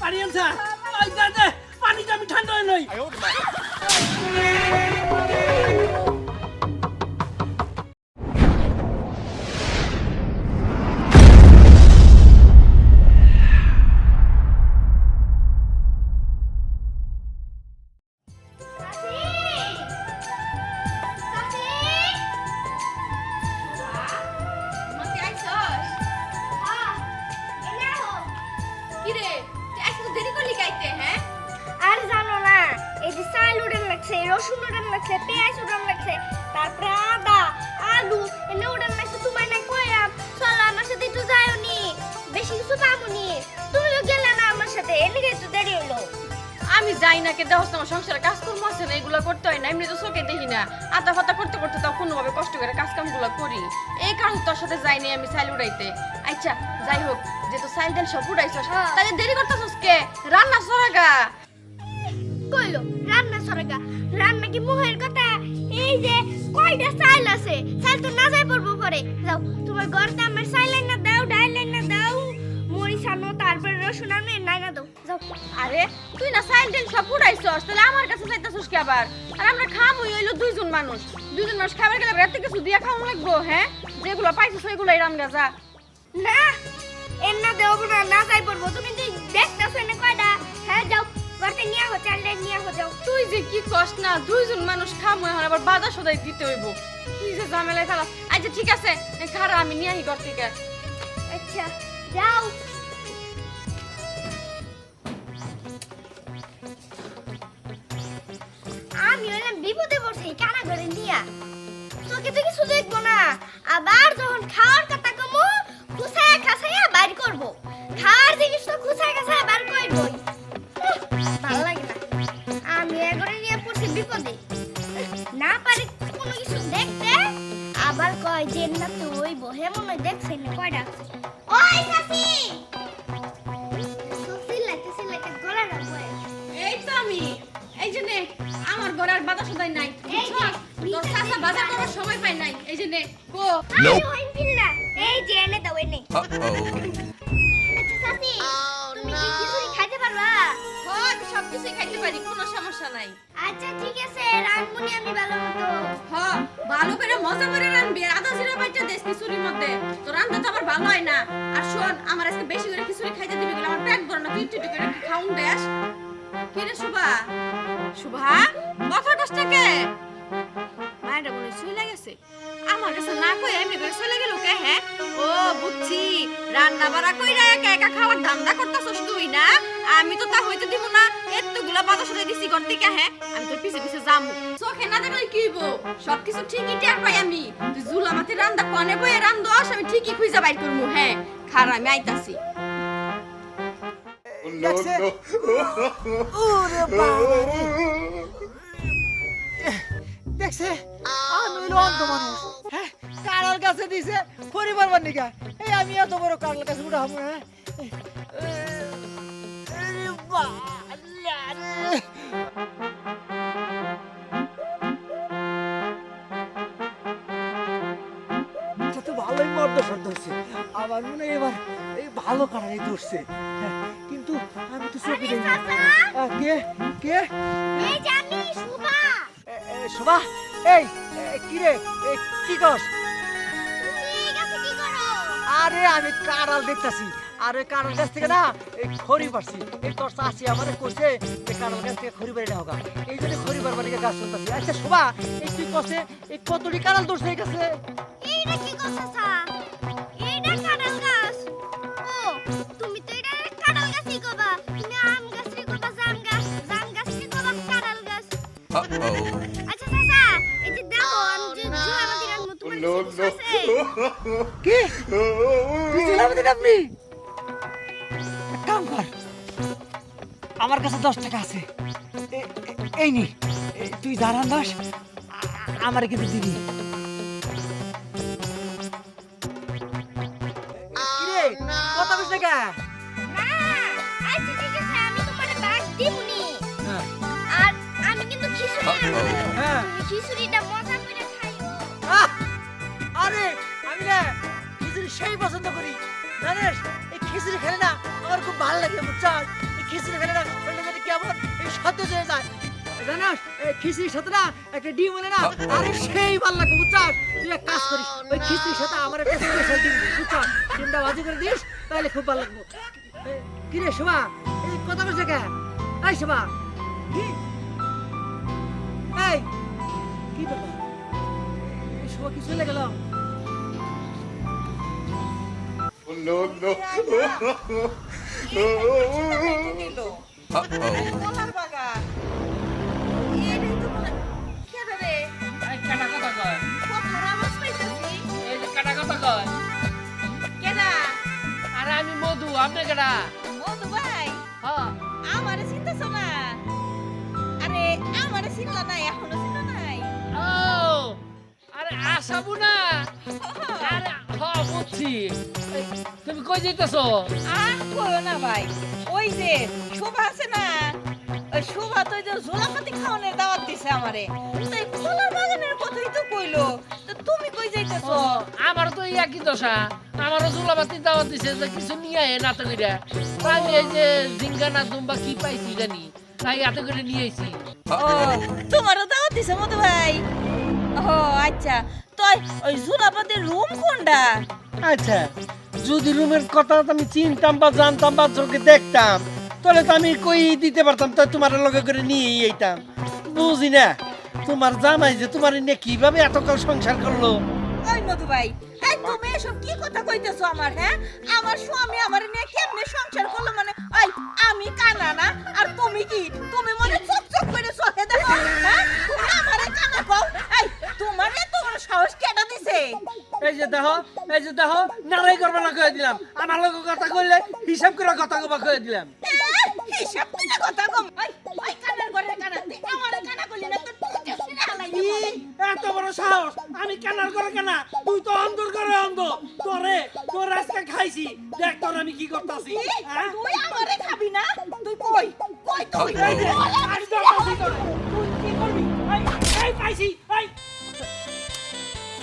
পানি আনছা লাগছে রসুন উড়ান লাগছে পেঁয়াজ উড়ান লাগছে তারপরে আদা আলু এনে উড়ান লাগছে তোমার না কইরাম। চলো আমার সাথে একটু যাও নি বেশি কিছু পাবনি তুমি তো গেলে না আমার সাথে এনে একটু দেরি হলো আমি যাই না কে দেহ আমার সংসারে কাজ কর্ম আছে না এগুলো করতে হয় না এমনি তো চোখে দেখি না। আতা ফাতা করতে করতে তো কোনোভাবে কষ্ট করে কাজ কামগুলো করি। এই কারণে তোর সাথে যাই নাই আমি সাইল উড়াইতে। আচ্ছা যাই হোক যে তো সাইল দেন সব উড়াইছস হ্যাঁ। তাহলে দেরি করতেছস কে? রান্না সরাগা কইলো মুহের কথা এই যে কয়টা চাল আছে চাল তো না যাই পড়ব পরে। যাও তোমার ঘরতে আমার চাল না দাও ডাল না দাও মরিচ আনো তারপরে রসুন আনো এর না দাও। যাও। আরে তুই না সাইল দেন সব উড়াইছস তাহলে আমার কাছে চাইতেছস কি আবার? আর আমরা খামই হইল দুইজন মানুষ। দুইজন মানুষ খাবার গেলে রাতে কিছু দিয়া খাওয়া লাগবো হ্যাঁ? যেগুলো পাইছস ওইগুলোই রান্না যা না এর না দেও না না যাই পড়ব। তুমি দেখতেছো না কয়টা হ্যাঁ যাও। ঘরতে নিয়ে আহো চাল নিয়ে আহো যাও। তুই যে কি কষ্ট না দুইজন মানুষ খামো এখন আবার বাধা সদাই দিতে হইব। কি যে ঝামেলায় ফেলাস আচ্ছা ঠিক আছে খারা আমি নিয়ে আহি ঘর থেকে। আচ্ছা যাও। আমি হলাম বিপদে পড়ছি কানা করে নিয়া। তোকে তো কিছু দেখব না। আবার যখন খাওয়ার কথা কমু খুসায়া খাসায়া বাইর করব। খাওয়ার জিনিস তো খুসায়া খাসায়া বার করবই। না কয়টা ওই সাসি! সাসি লাগে সিলেকে গলা এই তো আমি। এই যে নে আমার আর সদাই নাই? তোর চাচা বাজার করার সময় পাই নাই। এই যে নে গো আমি ওই পিল্লা এই যে এনে দাও এনে। কিছুই খাইতে পারি কোনো সমস্যা নাই। আচ্ছা ঠিক আছে রান্ধবনি আমি ভালো মতো। হ ভালো করে মজা করে রাঁধবি আর আধা জিরা বাইটা দেশ খিচুড়ির মধ্যে। তো রান্না তো আবার ভালো হয় না। আর শোন আমার আজকে বেশি করে খিচুড়ি খাইতে দিবি বলে আমার পেট ভরে না তুই একটু একটু করে খাউন দেশ। কি রে শুভা? শুভা কথা কষ্ট কে? মায়েরা মনে শুয়ে গেছে আমার কাছে না কই এমনি করে চলে গেল কে হ্যাঁ ও বুঝছি রান্না বাড়া কইরা একা একা খাওয়ার ধান্দা করতেছস তুই না আমি তো তা হইতে দিব না এতগুলা বাধা সাথে দিছি ঘর থেকে হ্যাঁ আমি তোর পিছে পিছে যামু চোখে না দেখলে কি হইব সবকিছু ঠিকই টের পাই আমি তুই জুলা মাতে রান্দা কনে বয়ে রান্দস আমি ঠিকই খুঁজে বাইর করমু হ্যাঁ খারা আমি আইতাছি? ওরে বাবারে। দেখছে? আমি হইল অন্ধ মানুষ। হ্যাঁ কারার কাছে দিছে পরিবার বানিকা এই আমি এত বড় কারার কাছে উঠে হব তো ভালোই মর্দ শব্দ হচ্ছে। আমার মনে এবার এই ভালো কারাই ধরছে। হ্যাঁ, কিন্তু আমি তো চোখে দেখি কে? কে? এই যে আমি শোভা এই এ, কি কি কস এই কি করো আরে আমি কারাল দেখতাছি। আর ওই কারাল গাছ থেকে না এই খড়ি পারছি এই তোর চাষি আমারে কইছে যে কারাল গাছ থেকে খড়ি বাড়ি নেওয়া এই জন্য খড়ি বাড়ি বাড়িকে গাছ শুনতাছি আচ্ছা শোভা এই তুই কষে এই কতটি কারাল ধরছে এই গাছে? এইটা no. আছে? কি? দিন আপনি? কাম কর। আমার কাছে দশ টাকা আছে। এই নি। তুই দাঁড়ান দশ আমার কিন্তু কথা না না দিবনি। হ্যাঁ। আর আমি কিন্তু খিচুড়ি রাখব হ্যাঁ। খিচুড়িটা আরে আমি না খিচুড়ি সেই পছন্দ করি। জানিস এই খিচুড়ি খেলে না আমার খুব ভালো লাগে বুঝছস? এই খিচুড়ি খেলে না শরীরটা যেন কেমন এই সতেজ হয়ে যায়। জানাস এই খিচুড়ির সাথে না একটা ডিম হলে না আরে সেই ভালো লাগবে বুঝছস? তুই এক কাজ করিস ওই খিচুড়ির সাথে আমার একটা স্পেশাল ডিম দিস ডিমটা ভাজি করে দিস তাহলে খুব ভালো লাগবে। এ, কি রে শোভা? এই কথা বলছে কে এই শোভা কি? এই কি ব্যাপার? শোভা কি চলে গেল? কয় কেডা আরে আমি মধু আপনি কেটা মধু ভাই হ্যাঁ আমারে চিনতেছ না আরে আমারে চিনলা নাই এখনও চিন নাই আরে আসাবু না আরে এই, তুমি কই যাইতেছো? আর করো না ভাই ওই যে শোভা আছে না ওই শোভা তো যে ঝোলাপাতি খাওয়ানোর দাওয়াত দিছে আমারে। তো এই খোলার বাগানের কথাই তো কইলো তো তুমি কই যাইতেছো? আমার তো একই দশা আমারও চুলাবাতি দাওয়াত দিছে যে কিছু নিয়ে আয় নাতে কইরা আমি এই যে জিঙ্গা না দুম্বা কি পাইছি জানি তাই এত করে নিয়ে আইছি। ও তোমারও দাওয়াত দিছে মতো ভাই? ও আচ্ছা ওই রুম কোনটা? আচ্ছা যদি রুমের কথা আমি চিনতাম বা জানতাম বা চোখে দেখতাম তাহলে তো আমি কই দিতে পারতাম তোমার লগে করে নিয়ে এইতাম বুঝি না তোমার জামাই যে তোমার কীভাবে এতকাল সংসার করল? ওই মধু ভাই এই তুমি এসব কি কথা কইতেছো আমার হ্যাঁ? আমার স্বামী আমার নিয়ে কেমনে সংসার করল মানে ওই আমি কানা না আর তুমি কি? তুমি মনে চোখ চোখ করে চোখে দেখো হ্যাঁ? তুমি আমারে কানা কও এই তোমার এত সাহস দিছে? এই যে দেখো এই যে দেখো নারাই করবা না কয়ে দিলাম। আমার লগে কথা কইলে হিসাব করে কথা কবা কয়ে দিলাম। হিসাব করে কথা কম। ওই কানার ঘরে কানা তুই আমারে কানা না তো তুই শুনে হালাই এত বড় সাহস। আমি কানার করে কানা তুই তো অন্ধর করে অন্ধ। তোরে তোর আজকে খাইছি। দেখ তোর আমি কি করতাছি। হ্যাঁ? তুই আমারে খাবি না? তুই কই? কই তুই?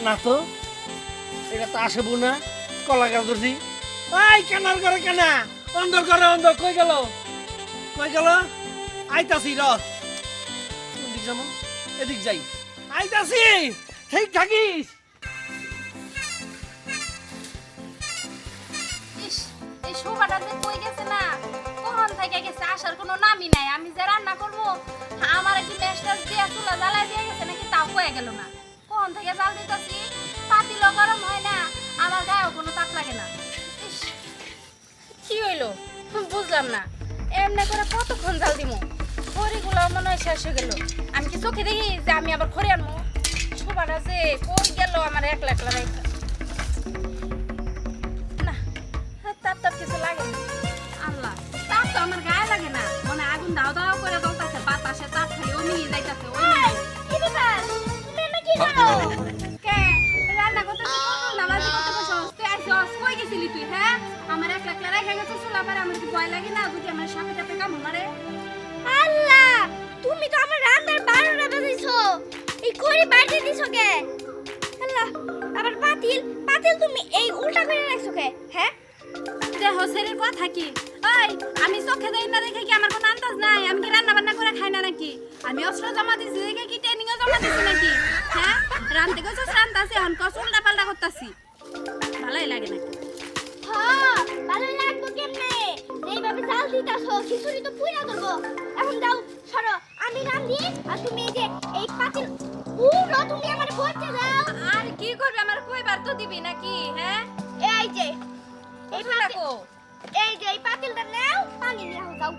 না তো? এটা তো আসব না, কলা গাছ ধরছি। এই কানার করে কানা। অন্ধর করে অন্ধ, কই গেল? কই গেল? আইতাছি, র। কোন দিক যাব? এদিক যাই। আইতাছি, ঠিক থাকিস। আমি যে রান্না করব, আমার কি মেস্টার দিয়ে চুলা জ্বালাই দিয়ে গেছে, নাকি তাও কয়ে গেল না? কখন থেকে জাল দিতেছি পাতিল গরম হয় না, আমার গায়েও কোনো তাপ লাগে না। কি হইল? বুঝলাম না। এমনি করে কতক্ষণ জাল দিমু? খড়িগুলো মনে হয় শেষ হয়ে গেল। আমি কি চোখে দেখি যে আমি আবার খড়ি আনব? শোভাটা যে কই গেল আমার একলা একলা রেখা না তাপ কিছু লাগে না। আল্লাহ তাপ আমার গায়ে লাগে না। মানে আগুন দাও দাও করে জ্বলতাছে বাতাসে তাপ খালি ওমি যাইতাছে ওই রান্না করতে নামাজি করতে বসছস তুই আইছস কই গেছিলি তুই হ্যাঁ? আমার এক লাখ রেখে গেছিস চুলা পারে আমার কি ভয় লাগে না যদি আমার সাপে টাপে কামড় মারে। আল্লাহ তুমি তো আমার রান্নার বারোটা বাজাইছো এই করি বাড়ি দিছো কে? আল্লাহ আবার পাতিল পাতিল তুমি এই উল্টা করে রাখছো কে? হ্যাঁ? দেহ শরীর কথা কি? ওই আমি চোখে দেই না দেখে কি আমার কোনো আন্দাজ নাই? আমি কি রান্না বান্না করে খাই না নাকি? আমি অস্ত্র জমা দিছি দেখে কি দিছি নাকি? হ্যাঁ? রান্তে গেছিস রান্তাছি এখন কস উল্টা পাল্টা করতাছি। ভালোই লাগে নাকি? হ্যাঁ ভালো লাগবো কেমনে? এইভাবে জাল দিতাছো খিচুড়ি তো এখন দাও সরো। আমি রান্ধি আর তুমি এই যে এই পাতিল পুরো তুমি আমার বলতে দাও। আর কি করবে? আমার কইবার তো দিবি নাকি? হ্যাঁ? এই যে এই পাতিল এই যে এই পাতিলটা নাও পানি নিয়ে যাও।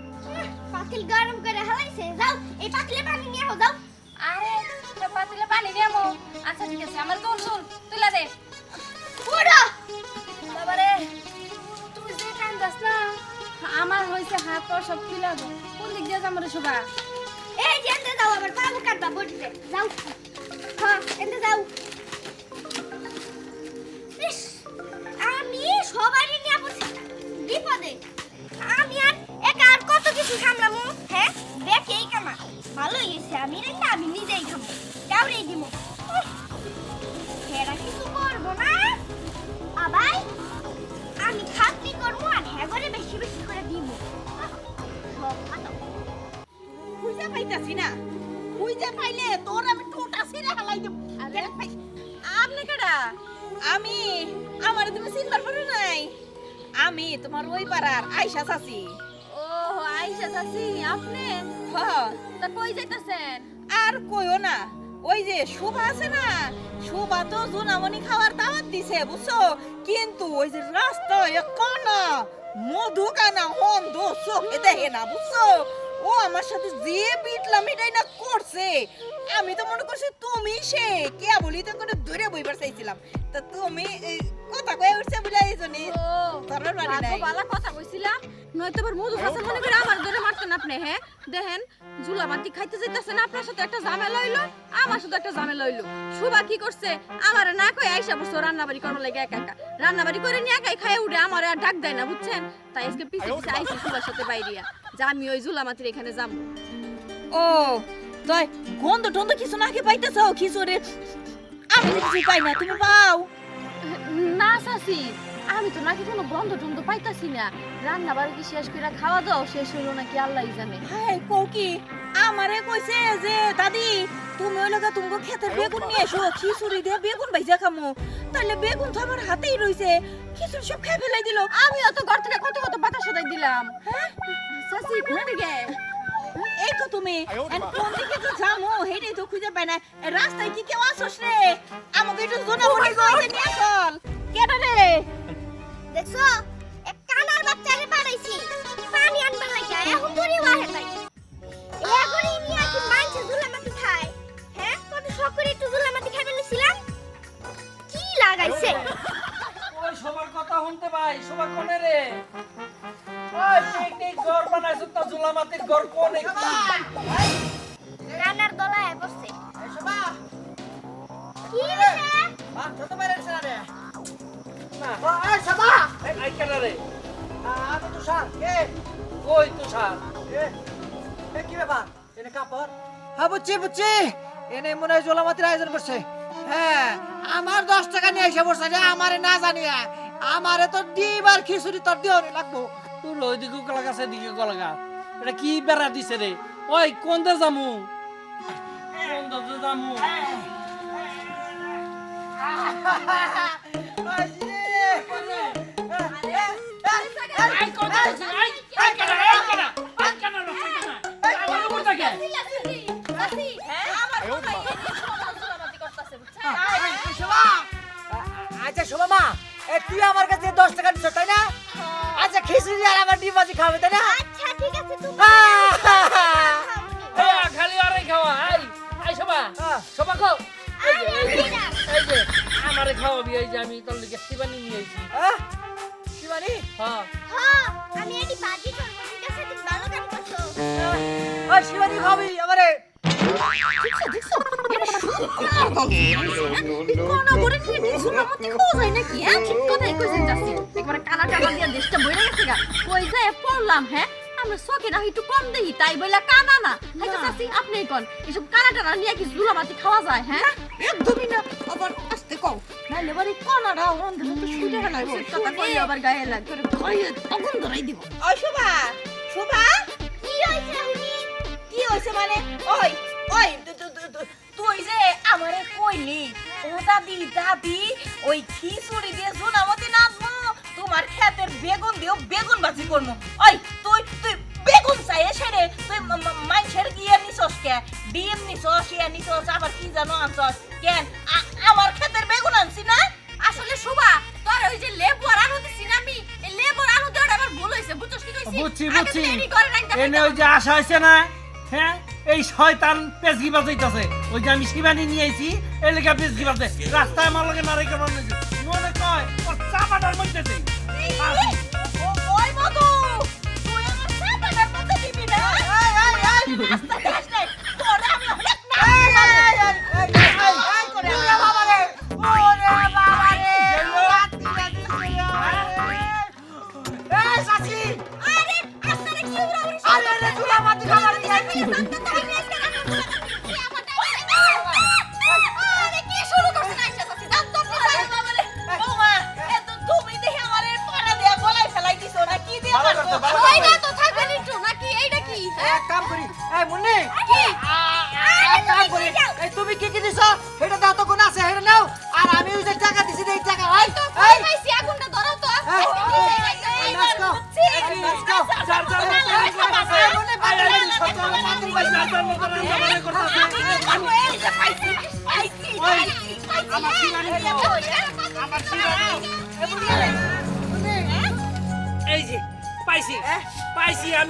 পাতিল গরম করে হালাইছে যাও। এই পাতিলে পানি নিয়ে যাও। আরে পাতিলে পানি দেবো আচ্ছা ঠিক আছে আমার দোল তুলে দে। পুরো বাবারে তুই যে কান্দাস না আমার হইছে হাত পা সব দো কোন দিক দিয়ে যাব রে শোভা এই যে এনতে যাও আবার পাবো কাটবা বটিতে যাও। হ্যাঁ আমি সবারই নিয়ে পড়ছি বিপদে। আমি আর একা আর কত কিছু সামলামু হ্যাঁ? দেখেই কামা। ভালো হয়েছে আমি রে আমি নিজেই খাব। পাইতাছি না। খুঁজে পাইলে তোর আমি টোটা ছিঁড়ে হালাই দেব আরে আপনি কেডা? আমি আমার তুমি চিন্তা করো নাই। আমি তোমার ওই পাড়ার আয়সা চাচি। ও আইসা চাচি আপনি? হ। তা কই যাইতাছেন? আর কইও না ওই যে শোভা আছে না শোভা তো জোনামণি খাওয়ার দাওয়াত দিছে বুঝছ? কিন্তু ওই যে রাস্তায় কানা মধু কানা অন্ধ চোখে দেখে না বুঝছ? ও আমার সাথে যে বিটলাম এটাই না করছে। আমি তো মনে করছি তুমি সে। কে বলি তো করে ধরে বইবার চাইছিলাম। তা তুমি কথা কয়ে উঠছে বলে এই জন্য। ধরার বাড়ি নাই। বালা কথা কইছিলাম। নয়তো আবার মধু খাসা মনে করে আমার ধরে মারতেন আপনি হ্যাঁ দেখেন জুলাবাতি খাইতে যাইতাছেন আপনার সাথে একটা ঝামেলা হইল আমার সাথে একটা ঝামেলা হইল। সুবা কি করছে? আমারে না কই আইসা বসো রান্নাবাড়ি করবার লাগে একা একা। রান্নাবাড়ি করে নিয়ে একাই খাই উঠে আমার আর ডাক দেয় না বুঝছেন? তাই আজকে পিছে পিছে আইসি সুবার সাথে বাইরিয়া। যে আমি ওই জুলামাতির এখানে যাব ও তাই গন্ধ টন্ধ কিছু নাকি পাইতেছ? খিচুড়ি আমি তো কিছু পাই না তুমি পাও। না চাচি আমি তো নাকি কোনো গন্ধ টন্ধ পাইতাছি না। রান্না বাড়ি কি শেষ করে খাওয়া দাও শেষ হলো নাকি আল্লাহ জানে। হাই কি? আমারে কইছে যে দাদি তুমি ওই লগা তুমি খেতে বেগুন নিয়ে এসো। খিচুড়ি দিয়ে বেগুন ভাইজা খামো। তাহলে বেগুন তো আমার হাতেই রইছে। খিচুড়ি সব খেয়ে ফেলাই দিল। আমিও তো ঘর থেকে কত কত বাতাস সদাই দিলাম। হ্যাঁ? চাচি কোন দিকে? এই তো তুমি। কোন দিকে তো যামো হেডেই তো খুঁজে পাই না। রাস্তায় কি কেউ আসোস রে? আমাকে একটু জোনা মনে কইতে নিয়ে চল কেডা রে? দেখছ এক কানার বাচ্চারে পাঠাইছি বুঝছি এনে মনে হয় জোলামাতির আয়োজন করছে হ্যাঁ আমার দশ টাকা নিয়ে এসে বসছে রে আমারে না জানিয়া আমারে তো ডিম আর খিচুড়ি তোর দিও লাগবো তুই লই দিকে কলা গাছে দিকে কলা গাছ এটা কি বেড়া দিছে রে ওই কোন দে যামু কোন দে যামু আই কোন দে? আই আই আচ্ছা শোভা মা এ তুই আমার কাছে দশ টাকা দিচ্ছ তাই না? আচ্ছা খিচুড়ি আর আমার ডিম ভাজি খাবে তাই না? আচ্ছা ঠিক আছে তুমি এ, খালি আরে খাওয়া। আই আই সবা সবা খাও। এই যে আমারে খাওয়াবি এই যে আমি তোর লিগে শিবানি নিয়ে আইছি শিবানী? হ্যাঁ। হ্যাঁ আমি এটি বাজি করব ঠিক আছে? তুমি ভালো কাজ করছ ওই শিবানী খাবি আমারে। কোন করে নিয়ে কি জুলামাতি খাওয়া যায় নাকি হ্যাঁ ঠিক কথাই কইছেন চাচি একবারে কানা টানা দিয়ে দেশটা বইরে গেছে গা কই যায় পড়লাম হ্যাঁ আমরা শখে না একটু কম দেই তাই বইলা কানা না হাই তো চাচি আপনি কোন এসব কানা টানা নিয়ে কি জুলামাতি খাওয়া যায় হ্যাঁ একদমই না আবার আসতে কও নাইলে বাড়ি কোনারা অন্ধ মতো শুটে ফেলাইবো কথা কই আবার গায়ে লাগ করে কইয়ে ধরাই দিব ওই শোভা শোভা কি হইছে উনি কি হয়েছে মানে? ওই ওই তু- তু- তু- তু- তুই যে আমারে কইলি ও দাদি দাদি ওই খিচুড়ি দিয়ে জোনামতি নাচবো তোমার ক্ষেতের বেগুন দিও বেগুন ভাজি করব। ওই তুই তুই বেগুন চাই সেরে তুই মা- মা- গিয়ে নিছস কে? ডিম নিছস ইয়ে নিছস আবার কি জানো আনছস? কেন? আমার ক্ষেতের বেগুন আনছি না? আসলে শোভা তোর ওই যে লেবু আর আলু দিছি না আমি? লেবু আর আলু দেওয়াটা আমার ভুল হইছে বুঝছস কি কইছি? বুঝছি বুঝছি। এনে ওই যে আশা হয়েছে না? হ্যাঁ এই শয়তান পেজগি বাজাইতেছে ওই যে আমি শিবানি নিয়ে আইছি এই লেগে পেজগি বাজে রাস্তায় আমার লগে মারাই কেমন মনে কয় ওর চাপাটার মধ্যে দেই ওই মধু তুই আমার চাপাটার মধ্যে দিবি না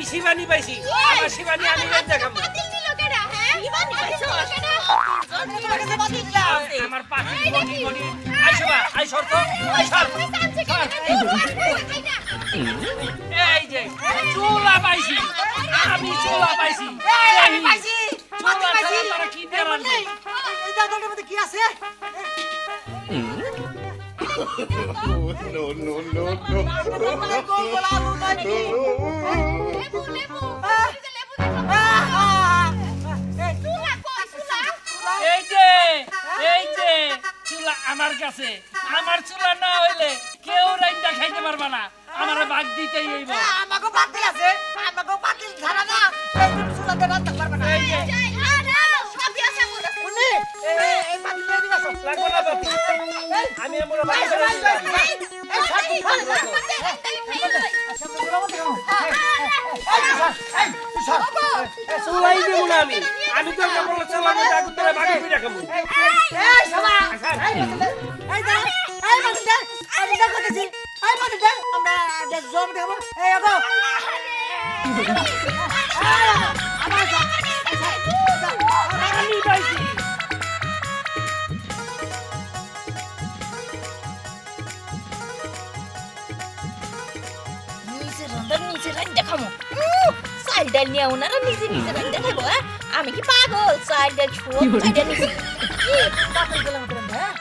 শিবানী পাইছি। আমার শিবানী আমি দেখাবো আমার পাখি গনি গনি আইসো বা আই শর্ত আই শর্ত। এই যে চুলা পাইছি। আমি চুলা পাইছি। আমি পাইছি। চুলা পাইছি। তারা কি? এই দাদাটার মধ্যে কি আছে? No, no, no, এই যে এই যে চুলা আমার কাছে আমার চুলা না হইলে কেউ রাইন্দা খাইতে পারবে না আমার ভাগ দিতেই হইব আমাকে পাতিল আছে আমাকে পাতিল ধারা না চুলাতে রান্না পারবে না এই যে শুনি এই পাতিল দিয়ে দিবা সব লাগবে না বাতি আমি আমার। চুলাই দেবো না আমি আমি তো কেবল চুলা মধ্যে আগুন ধরে ভাগ করে খাব এই সবা এই এই এই আমি দে করতেছি এই দে আমরা দেখ জম দেব এই আগো দেখামো চাল ডাল নিয়ে ওনারা নিজে নিজে রান দেখাবো হ্যাঁ? আমি কি পাগল? চাল ডাল সব চাল ডাল নিচে। পাতিল দিলাম তোর হ্যাঁ?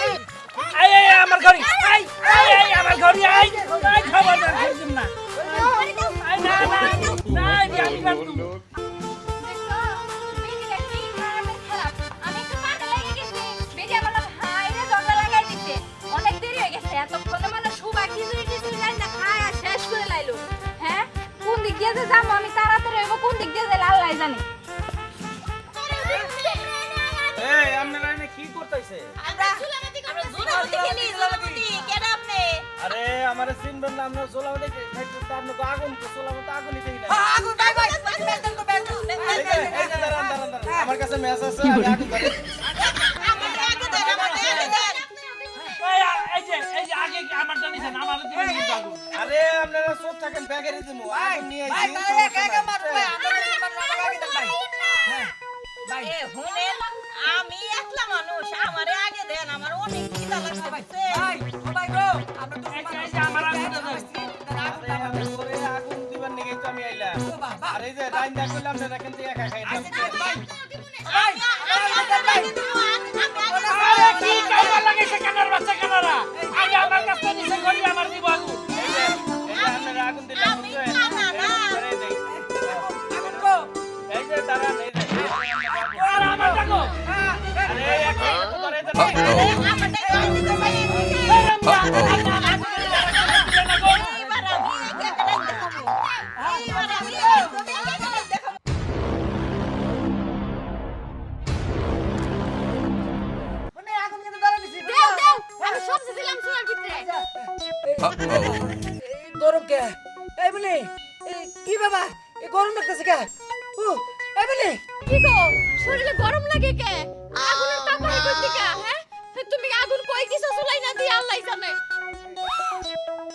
এই। এই আমার ঘড়ি। এই এই এই আমার ঘড়ি এই এই খাবার না। না না দিয়ে যে যাব আমি তাড়াতাড়ি হইব কোন দিক দিয়ে যে আল্লাহ জানে। এই আপনারা এনে কি করতেছে? আমরা আমরা জোরাবতি খেলি জোরাবতি কেন আপনি? আরে আমারে চিনবেন না আমরা সোলা খাইতে তো আপনি তো আগুন তো সোলা আগুনই না। আগুন আমার কাছে মেসেজ আছে নিছেন আমার দিবেন কিন্তু আগুন আরে আপনারা সব থাকেন ব্যাগেরই দিমু আগুন নিয়ে ভাই তাহলে একা একা মার ভাই আমরা যদি মার আমাকে আগে দেন ভাই হ্যাঁ ভাই এ শুনেন আমি একলা মানুষ আমারে আগে দেন আমার অনেক খিদা লাগছে ভাই ভাই ভাই গো আমরা তো আমার আগুন দেন। আগুন দিবার নিগেই তো আমি আইলাম আরে এই যে ডাইন দা কইলাম না রাখেন দিয়ে একা খাই ভাই আমি আমি গরম লাগতেছে কে? ও এই বলে কি গো শরীরে গরম লাগে কে? আগুনের তাপমাত্রা কই থেকে হ্যাঁ? তুমি আগুন কই দিছো চুলাই না দিয়ে আল্লাহ জানে।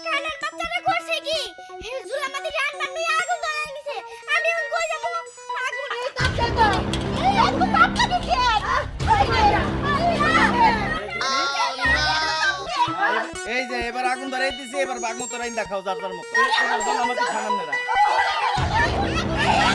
কানের বাচ্চাটা করছে কি? হে জুলামাতি রান্না নিয়ে আগুন ধরে নিছে আমি এখন কই যাব? আগুন এই তাপটা তো এই এত তাপ লাগে কি এই যে এবার আগুন ধরে দিছি এবার বাঘ মতো রাইন দেখাও যার যার মতো। আমাদের খানাম নেরা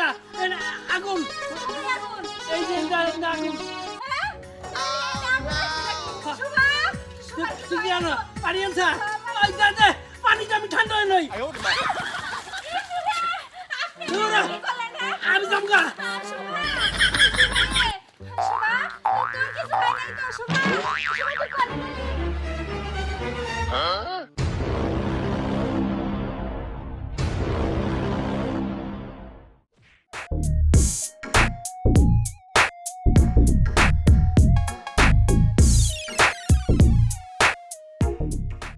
না আগুন। এই যে আগুন। তুই জানো পানি আনছা? ওই দাদা পানিটা আমি ঠান্ডা হয়ে Huh?